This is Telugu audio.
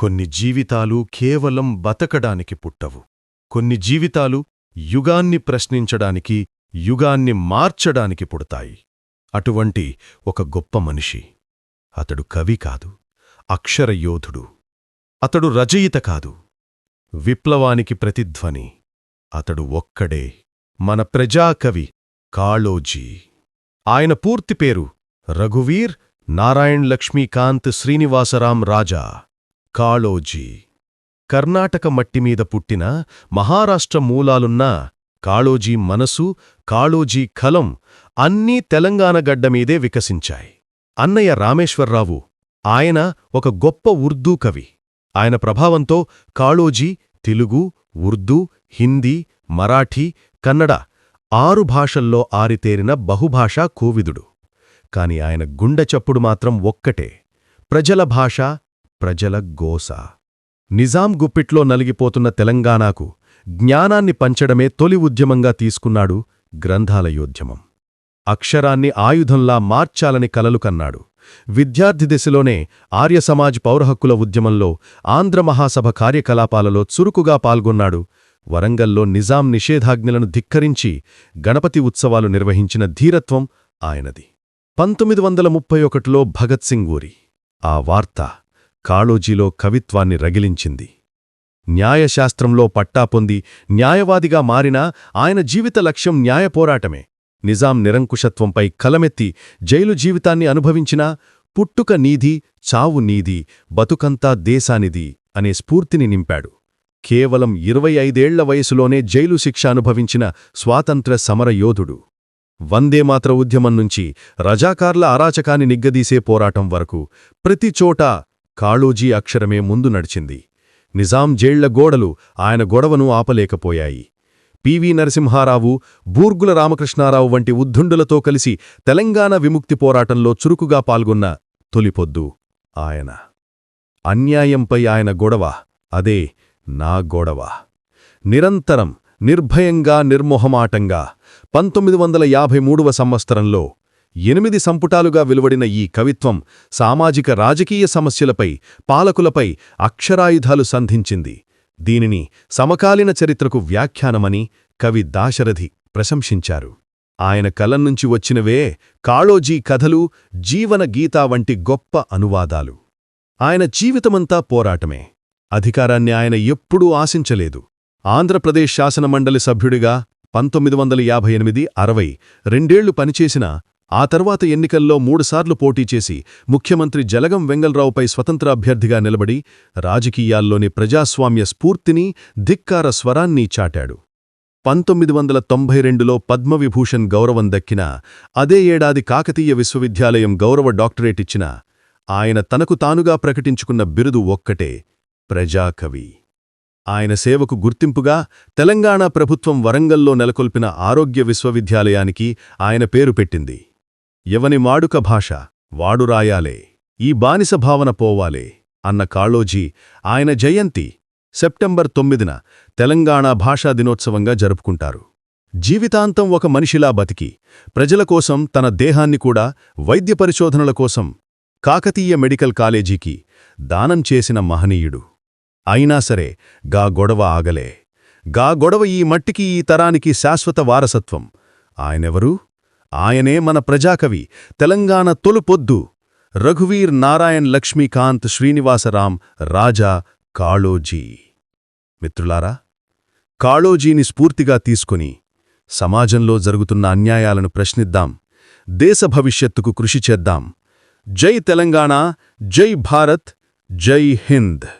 కొన్ని జీవితాలు కేవలం బతకడానికి పుట్టవు. కొన్ని జీవితాలు యుగాన్ని ప్రశ్నించడానికి యుగాన్ని మార్చడానికి పుడతాయి. అటువంటి ఒక గొప్ప మనిషి అతడు కవి కాదు అక్షరయోధుడు. అతడు రచయిత కాదు. విప్లవానికి ప్రతిధ్వని. అతడు ఒక్కడే. మన ప్రజాకవి కాళోజీ. ఆయన పూర్తి పేరు రఘువీర్ నారాయణ్ లక్ష్మీకాంత్ శ్రీనివాసరాం రాజా. కాళోజీ. కర్ణాటక మట్టిమీద పుట్టిన మహారాష్ట్ర మూలాలున్న కాళోజీ మనసు కాళోజీ కలం అన్నీ తెలంగాణ గడ్డమీదే వికసించాయి. అన్నయ్య రామేశ్వర్రావు ఆయన ఒక గొప్ప ఉర్దూ కవి. ఆయన ప్రభావంతో కాళోజీ తెలుగు ఉర్దూ హిందీ మరాఠీ కన్నడ ఆరు భాషల్లో ఆరితేరిన బహుభాషా కోవిదుడు. కాని ఆయన గుండె చప్పుడు మాత్రం ఒక్కటే. ప్రజల భాష ప్రజల గోస. నిజాం గుప్పిట్లో నలిగిపోతున్న తెలంగాణకు జ్ఞానాన్ని పంచడమే తొలి ఉద్యమంగా తీసుకున్నాడు గ్రంథాలయోద్యమం. అక్షరాన్ని ఆయుధంలా మార్చాలని కలలు కన్నాడు. విద్యార్థి దశలోనే ఆర్యసమాజ్ పౌరహక్కుల ఉద్యమంలో ఆంధ్ర మహాసభ కార్యకలాపాలలో చురుకుగా పాల్గొన్నాడు. వరంగల్లో నిజాం నిషేధాజ్ఞలను ధిక్కరించి గణపతి ఉత్సవాలు నిర్వహించిన ధీరత్వం ఆయనది. పంతొమ్మిది వందల ముప్పై ఒకటిలో భగత్ సింగ్ ఊరి. ఆ వార్త కాళోజీలో కవిత్వాన్ని రగిలించింది. న్యాయశాస్త్రంలో పట్టా పొంది న్యాయవాదిగా మారినా ఆయన జీవిత లక్ష్యం న్యాయపోరాటమే నిజాం నిరంకుశత్వంపై కలమెత్తి జైలు జీవితాన్ని అనుభవించినా పుట్టుక నీది చావు నీది బతుకంతా దేశానిది అనే స్ఫూర్తిని నింపాడు. కేవలం ఇరవై ఐదేళ్ళ వయసులోనే జైలు శిక్ష అనుభవించిన స్వాతంత్ర సమరయోధుడు వందేమాత్ర ఉద్యమం నుంచి రజాకార్ల అరాచకాన్ని నిగ్గదీసే పోరాటం వరకు ప్రతిచోటా కాళోజీ అక్షరమే ముందు నడిచింది. నిజాం జేళ్ళ గోడలు ఆయన గొడవను ఆపలేకపోయాయి. పివి నరసింహారావు బూర్గుల రామకృష్ణారావు వంటి ఉద్దుండులతో కలిసి తెలంగాణ విముక్తి పోరాటంలో చురుకుగా పాల్గొన్న తొలిపొద్దు ఆయన. అన్యాయంపై ఆయన గొడవ అదే నా గొడవ. నిరంతరం నిర్భయంగా నిర్మోహమాటంగా పంతొమ్మిది వందల యాభై మూడవ సంవత్సరంలో ఎనిమిది సంపుటాలుగా వెలువడిన ఈ కవిత్వం సామాజిక రాజకీయ సమస్యలపై పాలకులపై అక్షరాయుధాలు సంధించింది. దీనిని సమకాలీన చరిత్రకు వ్యాఖ్యానమని కవి దాశరథి ప్రశంసించారు. ఆయన కలంనుంచి వచ్చినవే కాళోజీ కథలు జీవన గీతా వంటి గొప్ప అనువాదాలు. ఆయన జీవితమంతా పోరాటమే. అధికారాన్ని ఆయన ఎప్పుడూ ఆశించలేదు. ఆంధ్రప్రదేశ్ శాసనమండలి సభ్యుడిగా పంతొమ్మిది వందల యాభై ఎనిమిది అరవై రెండేళ్ళు పనిచేసిన ఆ తర్వాత ఎన్నికల్లో మూడుసార్లు పోటీ చేసి ముఖ్యమంత్రి జలగం వెంగళరావుపై స్వతంత్ర అభ్యర్థిగా నిలబడి రాజకీయాల్లోని ప్రజాస్వామ్య స్ఫూర్తిని ధిక్కార స్వరాన్ని చాటాడు. పంతొమ్మిది వందల తొంభై రెండులో పద్మవిభూషణ్ గౌరవం దక్కిన అదే ఏడాది కాకతీయ విశ్వవిద్యాలయం గౌరవ డాక్టరేట్ ఇచ్చిన ఆయన తనకు తానుగా ప్రకటించుకున్న బిరుదు ఒక్కటే ప్రజాకవి. ఆయన సేవకు గుర్తింపుగా తెలంగాణ ప్రభుత్వం వరంగల్లో నెలకొల్పిన ఆరోగ్య విశ్వవిద్యాలయానికి ఆయన పేరు పెట్టింది. ఎవని మాడుక భాష. వాడు రాయాలే. ఈ బానిస భావన పోవాలే అన్న కాళోజీ ఆయన జయంతి సెప్టెంబర్ తొమ్మిదిన తెలంగాణ భాషా దినోత్సవంగా జరుపుకుంటారు. జీవితాంతం ఒక మనిషిలా బతికి ప్రజల కోసం తన దేహాన్ని కూడా వైద్య పరిశోధనల కోసం కాకతీయ మెడికల్ కాలేజీకి దానం చేసిన మహనీయుడు. అయినా సరే గా గొడవ ఆగలే. గా గొడవ ఈ మట్టికి ఈ తరానికి శాశ్వత వారసత్వం. ఆయనెవరూ? ఆయనే మన ప్రజాకవి. తెలంగాణ తొలుపొద్దు. రఘువీర్ నారాయణ్ లక్ష్మీకాంత్ శ్రీనివాసరాం రాజా కాళోజీ. మిత్రులారా కాళోజీని స్ఫూర్తిగా తీసుకుని సమాజంలో జరుగుతున్న అన్యాయాలను ప్రశ్నిద్దాం. దేశ భవిష్యత్తుకు కృషి చేద్దాం. జై తెలంగాణ జై భారత్ జై హింద్.